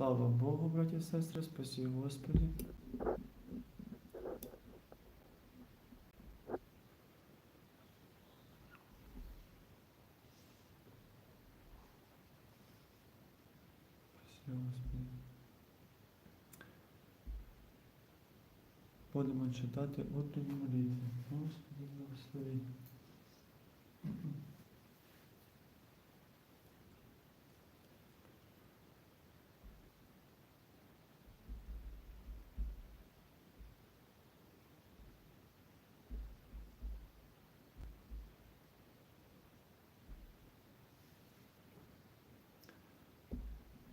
Слава Богу, браті і сестри, спасі. Господи. Будемо читати утренню молитву. Господи, благослови.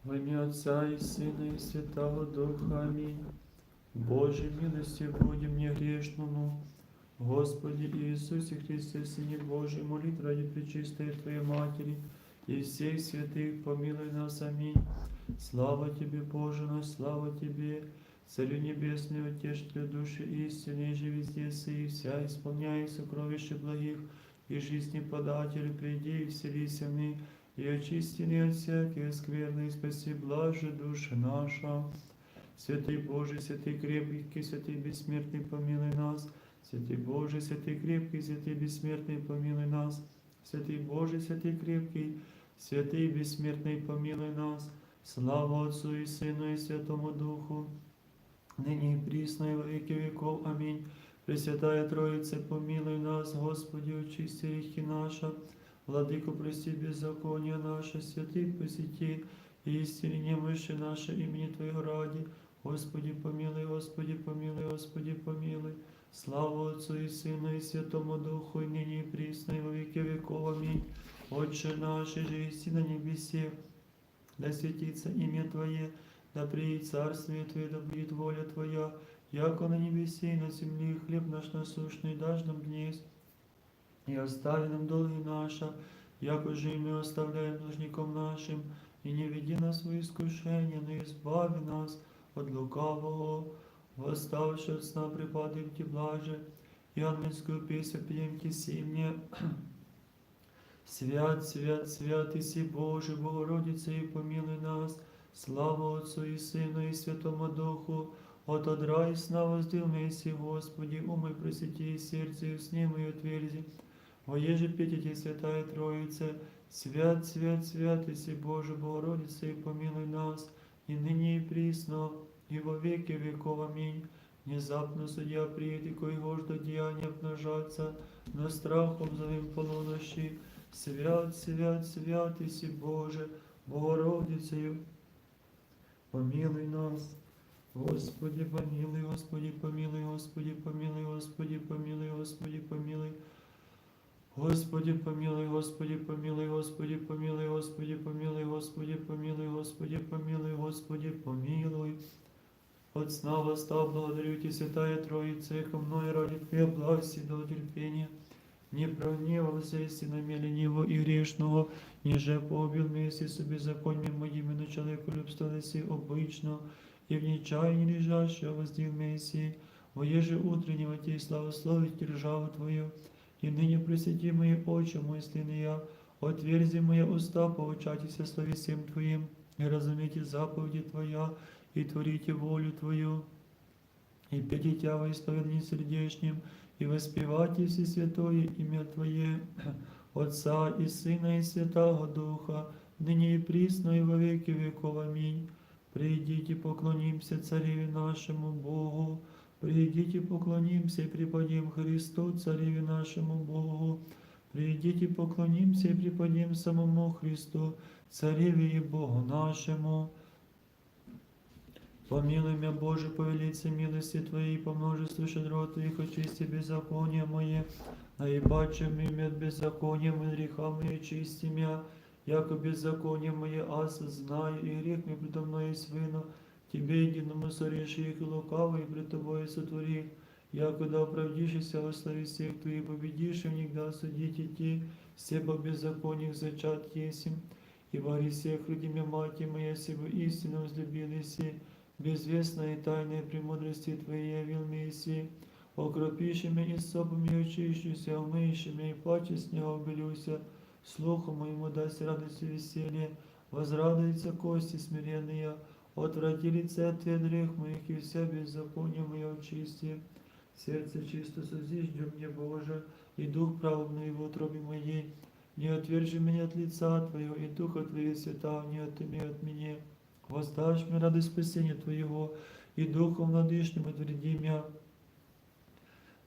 Во ім'я Отця і Сина, і Святого Духа. Амінь. Боже, милости будем мне грешному. Господи Иисусе Христе, Сыне Божий, молит ради Пречистой Твоей Матери и всех святых, помилуй нас. Аминь. Слава Тебе, Боже наш, слава Тебе, Царю Небесный, Утешителю души истины, же везде и вся, исполняй сокровища благих, и жизни подателю, приди и вселися в ны, и очисти не от всяких скверны, и спаси блаже душа наша. Святый Боже, святый крепкий, святый бессмертный, помилуй нас. Святый Боже, святый крепкий, святый бессмертный, помилуй нас. Святый Боже, святый крепкий, святый бессмертный, помилуй нас. Слава Отцу и Сыну и Святому Духу, ныне и присно и во веки веков. Аминь. Пресвятая Троица, помилуй нас, Господи, очисти грехи наши. Владыку, прости беззаконие наше, святых посети, и истине немощи наше имени Твоего ради. Господи, помилуй, Господи, помилуй, Господи, помилуй. Слава Отцу и Сыну и Святому Духу, и ныне и присно, и во веки веков. Аминь. Отче наш, же и на небесе, да светится имя Твое, да приедет царствие Твое, да будет воля Твоя, яко на небесе и на земле хлеб наш насущный дашь нам днесь, и остави нам долги наши, яко же и мы оставляем должником нашим, и не веди нас в искушение, но избави нас от лукавого, восставши от сна припадем Ти блаже, и ангельскую песню пьем Ти сильнее. Свят, свят, свят, Иси Боже, Богородице, и помилуй нас, слава Отцу и Сыну и Святому Духу, от одра и сна воздыл Месси, Господи, умой просвети и сердце, и сне мое отверзи, Воеже петите, Святая Троица, свят, свят, свят, Боже, Богородице, и помилуй нас, и ныне и присно, и во веки веков. Аминь. Внезапно судья приедет, и кой до деяния обнажаться, но страхом зовем полунощи. Свят, свят, свят, Иси Боже, Богородицею, помилуй нас. Господи, помилуй, Господи, помилуй, Господи, помилуй, Господи, помилуй, Господи, помилуй. Господи, помилуй, Господи, помилуй, Господи, помилуй, Господи, помилуй, Господи, помилуй, Господи, помилуй, Господи, помилуй. От сна восстав, благодарю Тебя, Святая Троица, ко мной ради Твоей благости до терпения. Не прогневался истина ленивого и грешного, ниже поубил вместе с беззакониями моими, но человеку любство неси обычно, и в нечаянии лежащего воздел Мессии, воеже утреннего Тебе славословить державу Твою, и ныне пресвети мои очи мысленные, отверзи мои уста, поучайтесь слове всем Твоим, и разумейте заповеди Твоя, и творите волю Твою, и пейте Тя во исповедании сердечним, и воспевайте все святое имя Твое, Отца и Сына и Святого Духа, ныне и присно и во веки веков. Аминь. Придите, поклонимся Цареве нашему Богу, Придите, поклонимся и преподем Христу, Цареве нашему Богу. Придите, поклонимся и преподем самому Христу, Цареве и Богу нашему. Помилуй меня, Боже, по велице милости Твоей, по множеству щедрот Твоих, очисти беззаконие мое, наибачим имя беззаконием и греха мои, чисти меня, яко беззаконие мое, аз знаю, и грех мне предо мной свину, Тебе единому соришь их и лукавый, и пред Тобой сотвори, якуда оправдишься во славе всех Твоих, победишь и никогда судить идти, все по беззакониях зачат есим, и во гресе хрудиме мати моя, сего истину взлюбили си, безвестной и тайной премудрости Твоей явил Месси, окропишими и собами очищуся, умыйшими и паче с него обелюся, слуху моему дасть радость и веселье, возрадуются кости смиренные, Отврати лице Твое от грех моих, и вся беззаконие мое очисти. Сердце чисто созижди мне, Боже, и дух праведный в утробе моей. Не отвержи меня от лица Твоего, и Духа Твоего свята не отыми от меня. Воздашь мне ради спасения Твоего, и Духом владышним отвреди меня.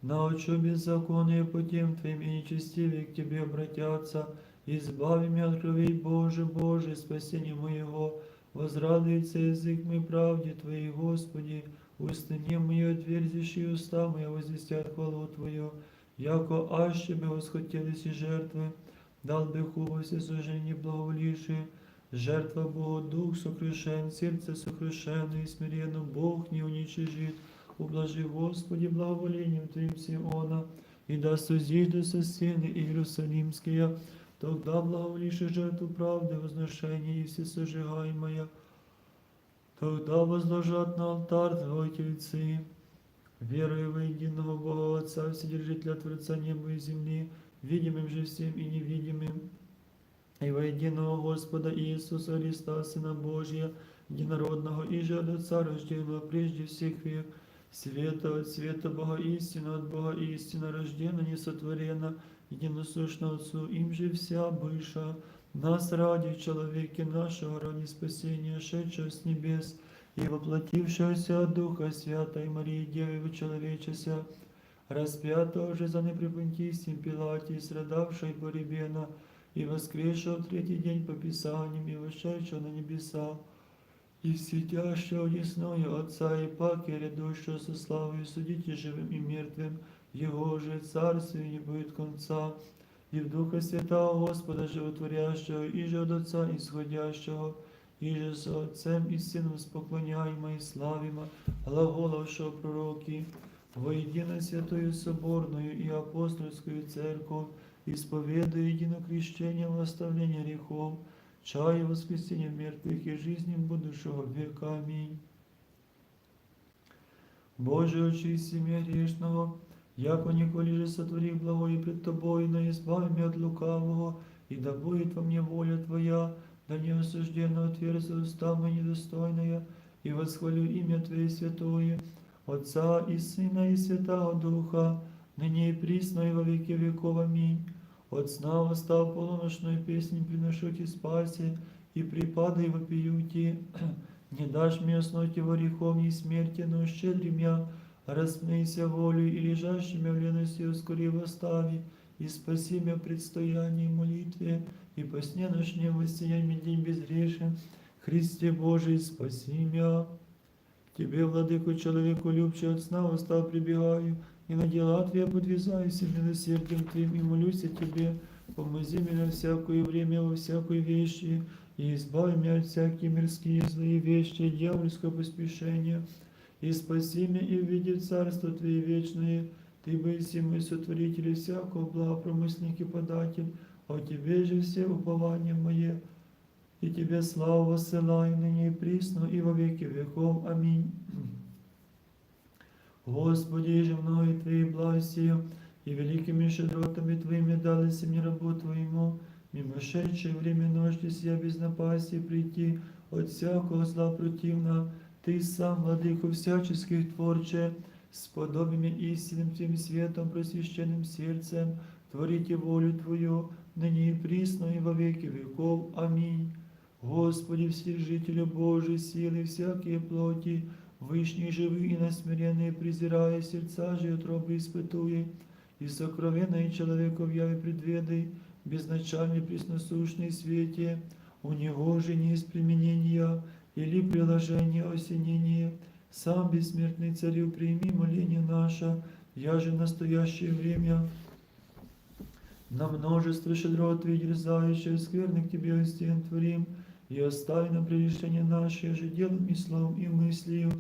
Научу беззаконие путем Твоим, и нечестивые к Тебе обратятся. Избави меня от крови, Боже, Боже, спасение моего. Возрадуется язык мой правде Твоей, Господи. Устыни мои отверзишь, и уста мои возвестят хвалу Твою. Яко аще бы восхотелись и жертвы, дал бы хубо все сужение благоволившие. Жертва Богу, дух сокрушен, сердце сокрушено и смиренно Бог не уничижит. Ублажи, Господи, благоволением Твоим Сиона, и да созиждутся стены Иерусалимские, тогда благоволишь жертву правды, возношения и все сожигаемое. Тогда возложат на алтарь Твой тельцы, веруя во единого Бога Отца, Вседержителя Творца неба и земли, видимым же всем и невидимым, и во единого Господа Иисуса Христа, Сына Божия, единородного и же от Отца, рожденного прежде всех век, света от света Бога истина, от Бога истина, рождена, несотворена, единосущна Отцу, им же вся быша, нас ради в человеке нашего, ради спасения, шедшего с небес, и воплотившегося от Духа Святой Марии Девы человечеся, распятого же за непрепонтийством Пилате, и страдавшей поребена, и воскресшего в третий день по Писаниям, и вошедшего на небеса, и сидящего одесную Отца и паки, рядущего со славой, судите живым и мертвым, Его же царствие не будет конца, и в Духа Святого Господа Животворящего, и же от Отца исходящего, и же с Отцем и Сыном споклоняемо и славимо, глаголовшего пророки, воедино святую соборную и апостольскую церковь, исповедуя едино крещение в оставление грехов, чая воскресения мертвых и жизни будущего века. Аминь. Боже, очисти меня грешного, яко николи же сотвори благое пред Тобой, но избави меня от лукавого, и да будет во мне воля Твоя, да не осужденно отверзу уста мои недостойная, и восхвалю имя Твое святое, Отца и Сына и Святого Духа, ныне и присно и во веки веков. Аминь. От сна восстав полуношную песню приношу Ти спаси, и припадай вопиюти, не дашь мне уснуть его греховней смерти, но щедри мя, рассмейся волю и лежащими в лености ускори восстави, и спаси меня предстоянии молитве, и по сне ночнем воссияй день безгрешен, Христе Божий, спаси меня. Тебе, владыку, человеку любче, от сна восстав прибегаю, и на дела Твоя подвязаюсь милосердием Твоим, и молюсь о Тебе, помози меня всякое время во всякой вещи, и избави меня от всякие мирские злые вещи, и дьявольского поспешения, и спаси меня и введи в Царство Твое вечное, Ты быси мой сотворитель и всякого благопромысленник и податель, о Тебе же все упования мое, и Тебе славу воссылаю ныне и присно, и во веки веков. Аминь. Господи, же мною Твоей благостью и великими щедротами Твоими дались мне рабу Твоему, мимошедшее время ночи сия без напасти прийти от всякого зла противна, Ты сам, владыку всяческих творче, с подобиями истинным Твоим светом, просвященным сердцем, творите волю Твою, ныне и присно, и во веки веков. Аминь. Господи, Вседержителю Божий, силы всякие плоти, Вышние живы и насмиренные, презирая сердца же утробы испытуя, и сокровенное человеку в яве предведай, безначальный пресносущный свете, у него же не есть применения или приложения осенения, сам бессмертный царю прими моление наше, я же в настоящее время на множество щедрот Твоих дерзающих, скверных Тебе стен творим, и остави на прегрешение наше же делом и словом и мыслью,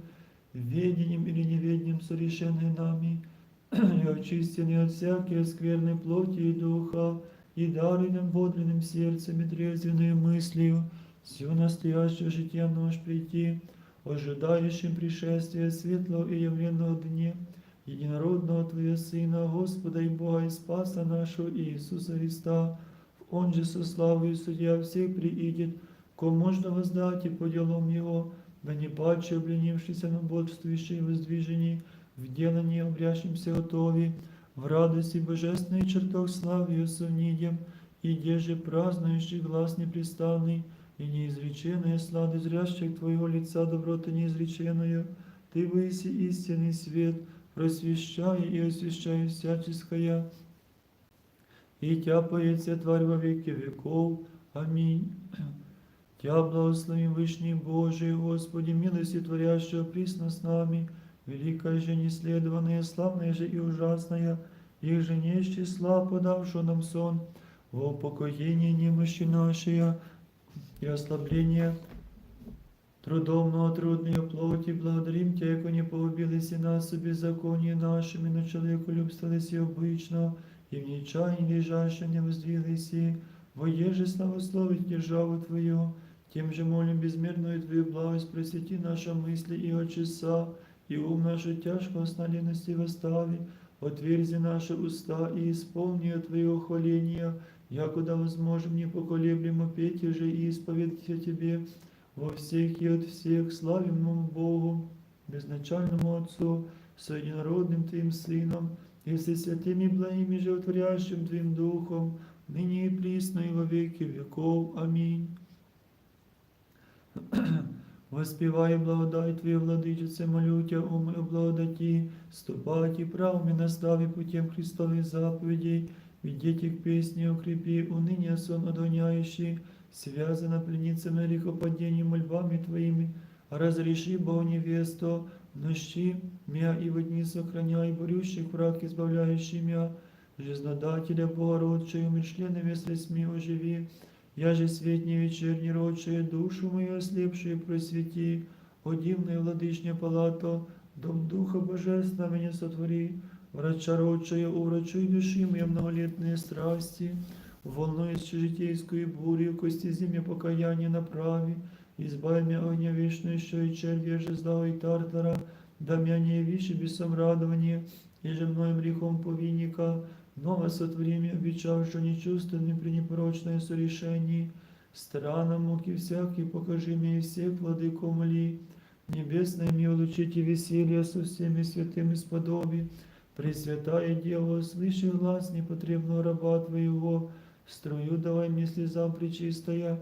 ведением или неведением совершенные нами, и очистенные от всякой скверной плоти и духа, и даруй нам бодренным сердцем и трезвенную мыслью, всю настоящее житие нож прийти, ожидающим пришествия светлого и явленного дне, единородного Твоего Сына, Господа и Бога и Спаса нашего Иисуса Христа, Он же со славою судья всех приидет, кому можно воздать и по делам Его, да не паче обленившийся на бодствующей и воздвижении, в делании обрящимся готови, в радости божественный чертог славы ее совнидем, и деже празднующий глаз непрестанный, и неизреченная слада зрящих Твоего лица доброта неизреченную, Ты выси истинный свет, просвещая и освещая всяческое, и тяпается тварь во веки веков. Аминь. Тя благословим Вышний Божий, Господи, милости творящего присно с нами, великая же неследованная, славная же и ужасная, их же не из числа, подавшего нам сон, во упокоение немощи нашей и ослабление трудовного трудной плоти, благодарим Тебя, яко не погубились и нас у беззаконии нашими, но человеку любствовались и обычно, и в нечаянии лежаще не воздвиглись, и воеже славословить державу Твою, тем же молим безмерную Твою благость, просвети наши мысли и очеса, и ум нашу тяжкого сна лености восстави, отверзи наши уста и исполни Твое хваление, якуда возможем непоколеблемо петь же и исповедать о Тебе во всех и от всех славимому Богу, безначальному Отцу, с единородным Твоим Сыном, и со святым и благим и животворящим Твоим Духом, ныне и присно и во веки веков. Аминь. Воспевай благодать Твою, Владычице, молю Тебя, о моей благодати, ступать и правыми настави путем Христовых заповедей, ведите к песне укрепи, уныние сон отгоняющий, связано пленницами грехопадений мольбами Твоими, разреши, Бог невесту, нощи мя и в дни сохраняй, борющих враг, избавляющий мя, жизнодателя Богородчую, умершленными средствами оживи, я же светни вечерней родшие, душу мою ослепшую просвети, о дивная владычня палато, дом Духа Божественного меня сотвори, врача родшая, уврачуй души мои многолетные страсти, волнуясь житейскую бурю, кости зиме покаяние направи, избавь меня огня вечную, еще и червя же зла и тартара, да меня не виши бесом радование, и же мною грехом повинника, Ново сотвори мне, обещав, что нечувственный при непорочное сорешении, странно муки всякие, покажи мне и всех, владыко моли, небесное мне улучите веселье со всеми святыми сподоби, Пресвятая Дева, слыши глаз непотребного раба Твоего, струю давай мне слезам причистая,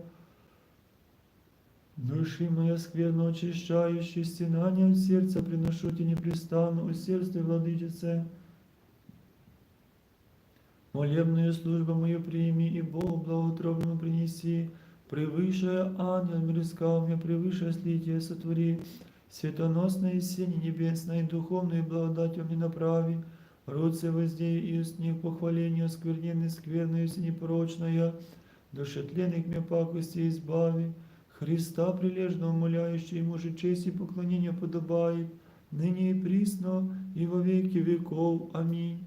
Души моя скверно очищающая, стенания в сердце приношу тебе непрестанно, усердствуй, владычице, Молебную службу мою прими и Богу благоутробному принеси, превыше ангел мирскал мне, превыше слитие сотвори, светоносное сени небесное, духовную благодатью мне направи, родце воздей и уст них похваление оскверненной скверную непорочная, душетленных мне пакости избави, Христа прилежно умоляющий, ему же честь и поклонение подобает, ныне и присно, и во веки веков. Аминь.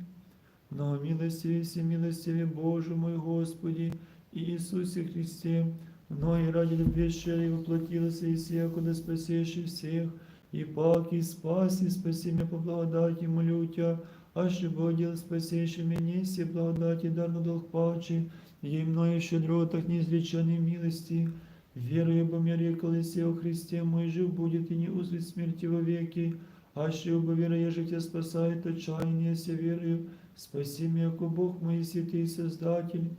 Но милостиве, всемилостиве Боже мой Господи, Иисусе Христе, но и ради любви щели воплотился и всех, куда спасешь всех, и пак, и спаси, спаси меня по благодати, молю Тебя, аще Бог спасейший меня, все благодати, дар на долг паче, ей мною щедротах неизреченной милости, верую, бо мне рекалось о Христе мой жив будет и не узрит смерти во веки, аще оба вера, еже Тебя спасает отчаяние, все верую, Спаси меня, яко Бог мой святый Создатель.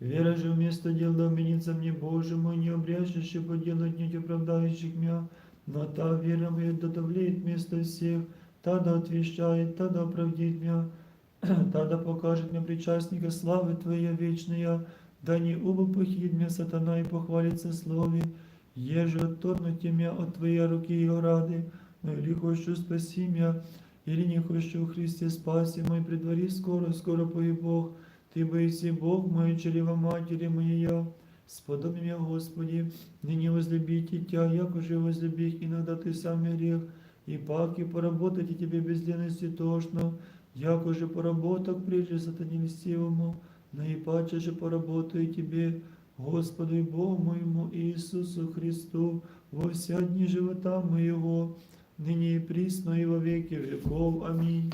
Вера же вместо дел да уменится мне, Боже мой, не обрящаще по делу не оправдающих меня, но та вера моя да давлеет вместо всех, та да отвещает, та да оправдит меня, та да покажет мне причастника славы Твоя вечная, да не оба похит меня сатана и похвалится слове, еже отторнуть меня от Твоей руки и рады, но или хочу спаси меня, или не хочу Христе спаси. Мой, предвари скоро, скоро пой Бог, Ты боиси Бог мой, чрева матери моя, сподоби меня, Господи, ныне возлюбите Тя, як уже возлюбить, иногда Ты сам грех, и пак и поработать и Тебе без лености тошно, як уже поработок прежде сатане льстивому, но и паче же поработаю Тебе, Господу и Богу моему Иисусу Христу, во вся дни живота моего, ныне и присно и во веки веков. Аминь.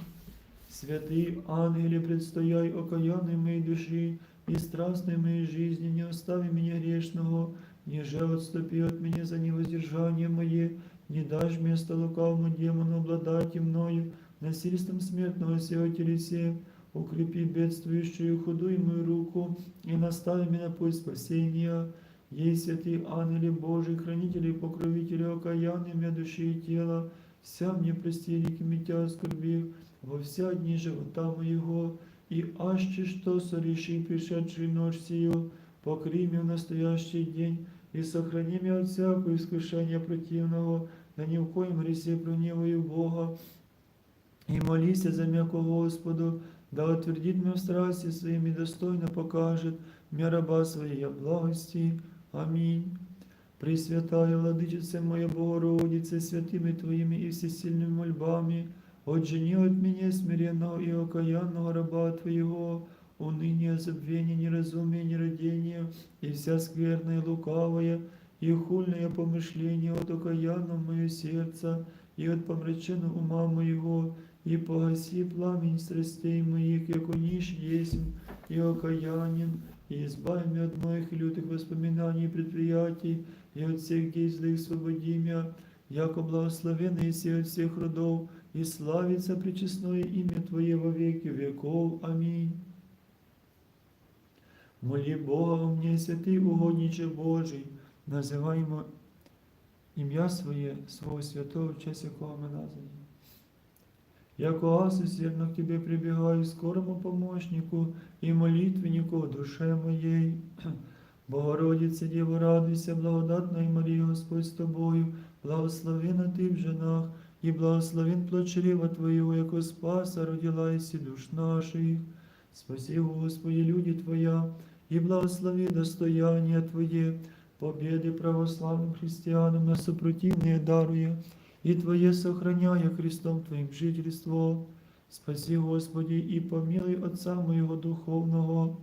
Святый ангеле, предстояй окаянной моей души и страстной моей жизни, не остави меня грешного, ниже отступи от меня за невоздержание мое, не дашь место лукавому демону обладать и мною, насильством смертного сего телесе, укрепи бедствующую худую мою руку и настави меня на путь спасения. Ей святый ангели Божий, хранители и покровители окаянные меня души и тела, вся мне прости реки митя оскорбив, во вся дни живота моего, и аще что сореши пришедший ночь сию, покри меня в настоящий день, и сохрани меня от всякого искушения противного, да ни в коем гресе прогневаю Бога, и молися за м'яко Господу, да утвердит меня в страсти своими достойно покажет мне раба своей благости. Аминь. Пресвятая Владычице моя Богородице, святыми Твоими и всесильными мольбами, отжени от меня смиренного и окаянного раба Твоего, уныние, забвение, неразумие, нерадение, и вся скверная, лукавая, и хульное помышление от окаянного мое сердце, и от помраченного ума моего, и погаси пламень страстей моих, яко ниш есть и окаянен, и избави меня от моих лютых воспоминаний и предприятий, и от всех дей злых свободи меня, яко благословенный си от всех родов, и славится пречестное имя Твое во веки веков. Аминь. Моли Бога о мне, святий угодниче Божий, називаємо ім'я своє, свого святого, в честь якого ми названі. Яко Асус, верно к Тебе прибегаю, скорому помощнику и молитвеннику душе моей. Богородице, Дева, радуйся, благодатная Мария, Господь с Тобою, благословена Ты в женах, и благословен плод чрева Твоего, яко Спаса родила и душ наших. Спаси, Господи, люди Твоя, и благослови достояние Твое, победы православным христианам на сопротивные даруя, и Твое сохраняя Христом Твоим жительство. Спаси, Господи, и помилуй Отца моего духовного,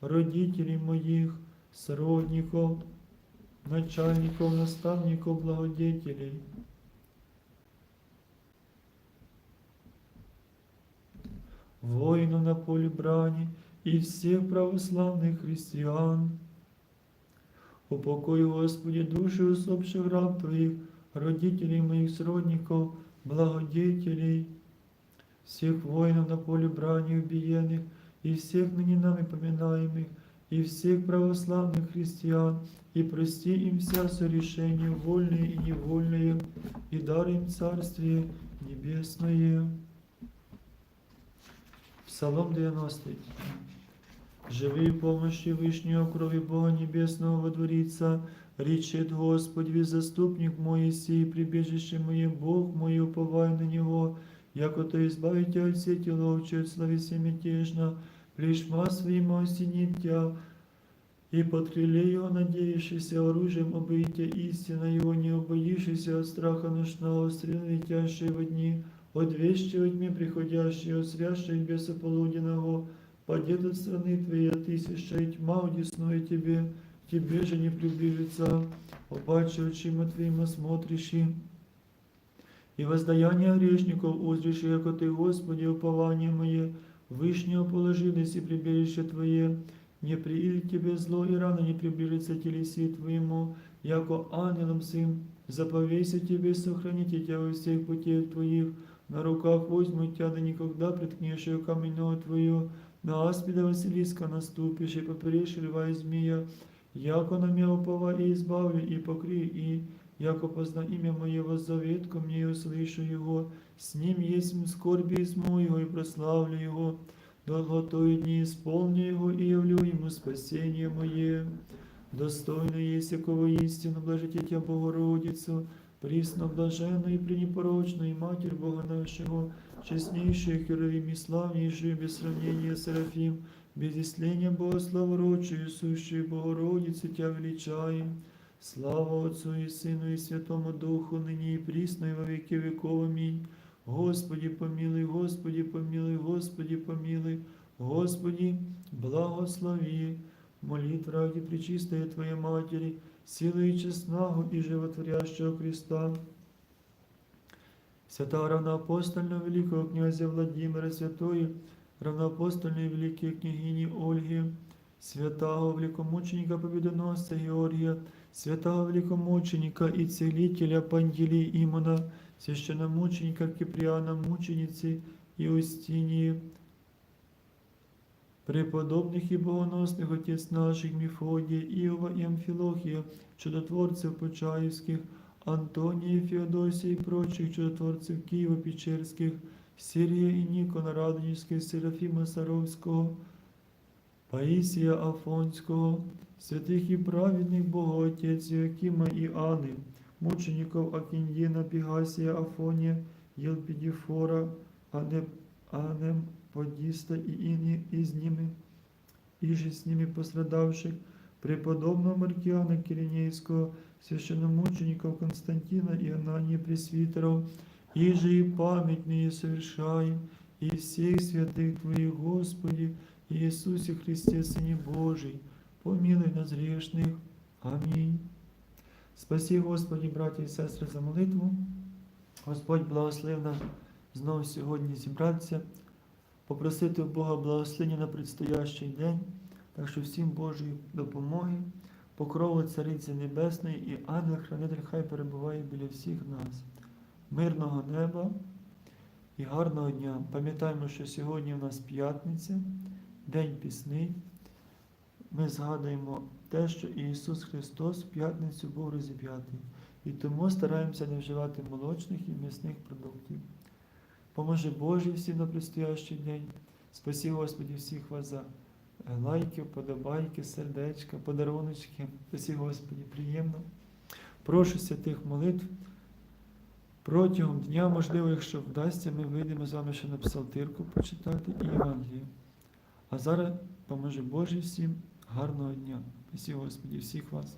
родителей моих, сродников, начальников, наставников, благодетелей. Воинов на поле брани и всех православных христиан. Упокой, Господи, души усопших раб Твоих, родителей моих сродников, благодетелей, всех воинов на поле брани убиенных, и всех ныне нами поминаемых, и всех православных христиан, и прости им вся сорешения, вольные и невольные, и дар им Царствие Небесное. Псалом 90. Живи в помощи Вышнего крови Бога Небесного водворится, речет Господь, ви заступник мой сей, прибежище мое, Бог мой, уповай на Него, яко то избавите от сети ловчей, от словеси мятежно, плешма своим осенит тя, и под крыле его надеявшийся оружием обыйте истина его, не убоившийся от страха ночного, стрел летящие во дни, от вещи во тьме приходящие, от свящей беса полуденного, падет от страны твоей тысяча, и тьма удесную тебе, тебе же не приближится, опаче очима твоим смотришь и и воздаяние грешников узришь, яко Ты, Господи, упование мое, Вышнего положились и прибежище Твое, не приидет Тебе зло, и рано не приближится телеси Твоему, яко ангелом сим, заповейся Тебе, сохраните Тебя во всех путях Твоих, на руках возьму Тебя, да никогда приткнешь ее каменную Твою, на аспида Василиска наступишь, и поперешь льва и змея, яко на меня упова и избавлю, и покри, и яко позна имя Моего заветку мне и услышу Его, с Ним есть скорби и сму Его, и прославлю Его, долготою дни исполню Его, и явлю Ему спасение Мое. Достойно есть якого истину, блажите Тебя, Богородицу, и пренепорочную, и Матерь Бога нашего, честнейшую, херовим и славнейшую, без сравнения Серафим, без исления Бога славородчую, сущую Богородицу Тебя величаем. Слава Отцу и Сыну и Святому Духу, ныне и присно, и во веки веков. Аминь. Господи, помилуй, Господи, помилуй, Господи, помилуй, Господи, благослови. Молитва ради Пречистої Твоей Матери, силы и честного и животворящего Христа. Свята равноапостольного великого князя Владимира, святой равноапостольной великой княгини Ольги, святого великомученика победоносца Георгия, святого великомученика и целителя Пантелей Имона, священномученика Киприана, мученицы Иустинии, преподобних і богоносних отець наших Міфодія, Іова і Амфілохія, чудотворців Почаївських, Антонія, Феодосія і прочих чудотворців Києво-Печерських, Сирія і Нікона Радонівських, Серафіма Саровського, Паїсія Афонського, святих і праведних Богоотець Якима і Ани, мучеників Акіндіна, Пігасія, Афонія, Єлпідіфора, Анеп, Анемподіста і іні із ними, і же з ними пострадавших, преподобного Маркіана Киринейского, священномучеников Константина и Анания Пресвитеров, и же и памятные совершаем, и всех святых Твоих, Господи, Иисусе Христе, Сыне Божий, помилуй нас грешных. Амінь. Спаси, Господи, браті і сестри, за молитву. Господь благословив нас знову сьогодні зібратися, попросити у Бога благословення на предстоящий день, так що всім Божої допомоги, покрову Цариці Небесної і ангел-хранитель хай перебуває біля всіх нас. Мирного неба і гарного дня. Пам'ятаємо, що сьогодні у нас п'ятниця, День пісний. Ми згадуємо те, що Ісус Христос в п'ятницю був розіп'ятий. І тому стараємося не вживати молочних і м'ясних продуктів. Поможи Боже всім на предстоящий день. Спасі Господі всіх вас за е, лайки, подобайки, сердечка, подаруночки. Спасі Господі, приємно. Прошу святих молитв. Протягом дня, можливо, якщо вдасться, ми вийдемо з вами ще на псалтирку почитати і Євангелію. А зараз поможи Боже всім гарного дня. Спасі Господі всіх вас.